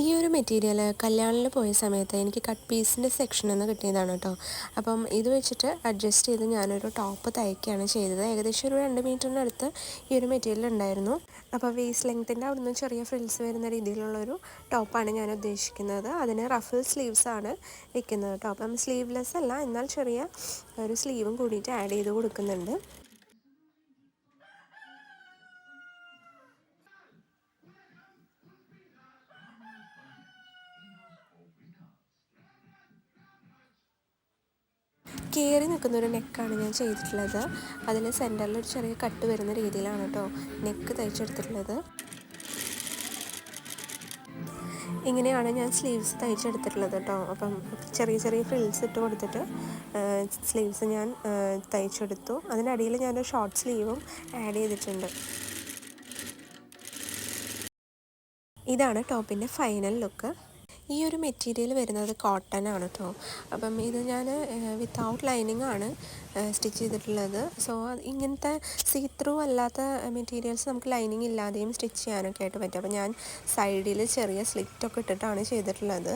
ഈ ഒരു മെറ്റീരിയൽ കല്യാണിൽ പോയ സമയത്ത് എനിക്ക് കട്ട് പീസിന്റെ സെക്ഷനിൽ നിന്ന് കിട്ടിയതാണ് കേട്ടോ അപ്പം ഇത് വെച്ചിട്ട് അഡ്ജസ്റ്റ് ചെയ്ത് ഞാനൊരു ടോപ്പ് തയ്ക്കുകയാണ് ചെയ്തത്. ഏകദേശം ഒരു രണ്ട് മീറ്ററിന്റെ അടുത്ത് ഈ ഒരു മെറ്റീരിയൽ ഉണ്ടായിരുന്നു. അപ്പോൾ വേസ്റ്റ് ലെങ്ത്തിന്റെ അവിടുന്ന് ചെറിയ ഫ്രിൽസ് വരുന്ന രീതിയിലുള്ളൊരു ടോപ്പാണ് ഞാൻ ഉദ്ദേശിക്കുന്നത്. അതിന് റഫിൾ സ്ലീവ്സ് ആണ് വെക്കുന്നത് കേട്ടോ അപ്പം സ്ലീവ്ലെസ് അല്ല എന്നാൽ ചെറിയ ഒരു സ്ലീവും കൂടിയിട്ട് ആഡ് ചെയ്ത് കൊടുക്കുന്നുണ്ട്. കയറി നിൽക്കുന്ന ഒരു നെക്കാണ് ഞാൻ ചെയ്തിട്ടുള്ളത്. അതിൽ സെന്ററിൽ ഒരു ചെറിയ കട്ട് വരുന്ന രീതിയിലാണ് കേട്ടോ നെക്ക് തയ്ച്ചെടുത്തിട്ടുള്ളത്. ഇങ്ങനെയാണ് ഞാൻ സ്ലീവ്സ് തയ്ച്ചെടുത്തിട്ടുള്ളത് കേട്ടോ. അപ്പം ചെറിയ ചെറിയ ഫ്രിൽസ് ഇട്ട് കൊടുത്തിട്ട് സ്ലീവ്സ് ഞാൻ തയ്ച്ചെടുത്തു. അതിനടിയിൽ ഞാനൊരു ഷോർട്ട് സ്ലീവും ആഡ് ചെയ്തിട്ടുണ്ട്. ഇതാണ് ടോപ്പിന്റെ ഫൈനൽ ലുക്ക്. ഈ ഒരു മെറ്റീരിയൽ വരുന്നത് കോട്ടൺ ആണ് കേട്ടോ അപ്പം ഇത് ഞാൻ വിത്തൗട്ട് ലൈനിങ് ആണ് സ്റ്റിച്ച് ചെയ്തിട്ടുള്ളത്. സോ ഇങ്ങനത്തെ സീ ത്രൂ അല്ലാത്ത മെറ്റീരിയൽസ് നമുക്ക് ലൈനിങ് ഇല്ലാതെയും സ്റ്റിച്ച് ചെയ്യാനൊക്കെ ആയിട്ട് പറ്റും. അപ്പോൾ ഞാൻ സൈഡിൽ ചെറിയ സ്ലിറ്റൊക്കെ ഇട്ടിട്ടാണ് ചെയ്തിട്ടുള്ളത്.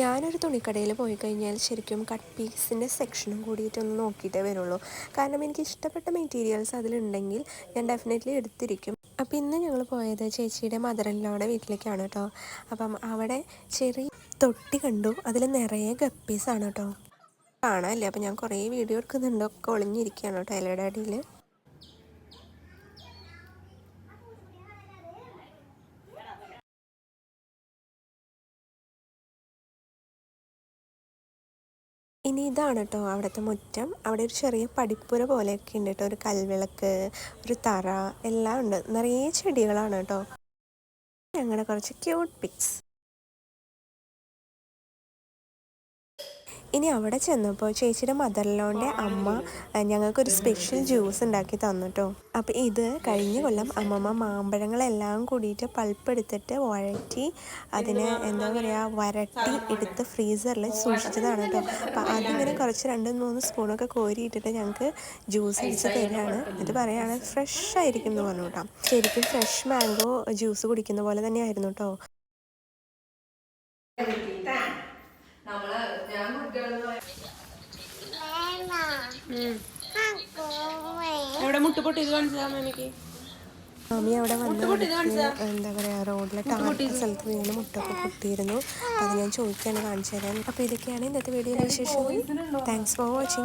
ഞാനൊരു തുണിക്കടയിൽ പോയി കഴിഞ്ഞാൽ ശരിക്കും കട്ട് പീസിന്റെ സെക്ഷനും കൂടിയിട്ടൊന്ന് നോക്കിയിട്ടേ വരുള്ളൂ. കാരണം എനിക്ക് ഇഷ്ടപ്പെട്ട മെറ്റീരിയൽസ് അതിലുണ്ടെങ്കിൽ ഞാൻ ഡെഫിനറ്റ്ലി എടുത്തിരിക്കും. അപ്പം ഇന്ന് ഞങ്ങൾ പോയത് ചേച്ചിയുടെ മദറിലോടെ വീട്ടിലേക്കാണ് കേട്ടോ അപ്പം അവിടെ ചെറിയ തൊട്ടി കണ്ടു. അതിൽ നിറയെ ഗപ്പീസാണ് കേട്ടോ കാണാമല്ലേ അപ്പം ഞാൻ കുറേ വീഡിയോ എടുക്കുന്നുണ്ട്. ഒക്കെ ഒളിഞ്ഞിരിക്കുകയാണ് കേട്ടോ ഇലയുടെ അടിയിൽ ഇനി ഇതാണ് കേട്ടോ അവിടുത്തെ മുറ്റം. അവിടെ ഒരു ചെറിയ പടിപ്പുര പോലെയൊക്കെ ഉണ്ട് കേട്ടോ ഒരു കൽവിളക്ക് ഒരു തറ എല്ലാം ഉണ്ട്. നിറയെ ചെടികളാണ് കേട്ടോ ഞങ്ങളുടെ കുറച്ച് ക്യൂട്ട് പിക്സ് ഇനി അവിടെ ചെന്നപ്പോൾ ചേച്ചിയുടെ മദറിലോന്റെ അമ്മ ഞങ്ങൾക്കൊരു സ്പെഷ്യൽ ജ്യൂസ് ഉണ്ടാക്കി തന്നു കേട്ടോ അപ്പോൾ ഇത് കഴിഞ്ഞ കൊല്ലം അമ്മമ്മ മാമ്പഴങ്ങളെല്ലാം കൂടിയിട്ട് പൾപ്പെടുത്തിട്ട് വഴറ്റി അതിനെ എന്താ പറയുക വരട്ടി എടുത്ത് ഫ്രീസറിൽ സൂക്ഷിച്ചതാണ് കേട്ടോ അപ്പോൾ അതിങ്ങനെ കുറച്ച് രണ്ട് മൂന്ന് സ്പൂണൊക്കെ കോരിയിട്ടിട്ട് ഞങ്ങൾക്ക് ജ്യൂസ് അടിച്ച് തരികയാണ് എന്നിട്ട് പറയുകയാണ് ഫ്രഷ് ആയിരിക്കും എന്ന് പറഞ്ഞു കേട്ടോ ശരിക്കും ഫ്രഷ് മാംഗോ ജ്യൂസ് കുടിക്കുന്ന പോലെ തന്നെയായിരുന്നു കേട്ടോ നമ്മൾ ഞാൻ എവിടെ മുട്ടുപൊട്ടി ഇത് കാണിച്ചാ എനിക്ക് മാമി അവിടെ വന്ന് എന്താ പറയാ റോഡിലെ ടാറിട്ട സ്ഥലത്ത് വീണ് മുട്ടൊക്കെ കുത്തിയിരുന്നു അത് ഞാൻ ചോദിക്കാണ് കാണിച്ചു തരാൻ. അപ്പോൾ ഇതൊക്കെയാണ് ഇന്നത്തെ വീഡിയോയിലെ വിശേഷം താങ്ക്സ് ഫോർ വാച്ചിങ്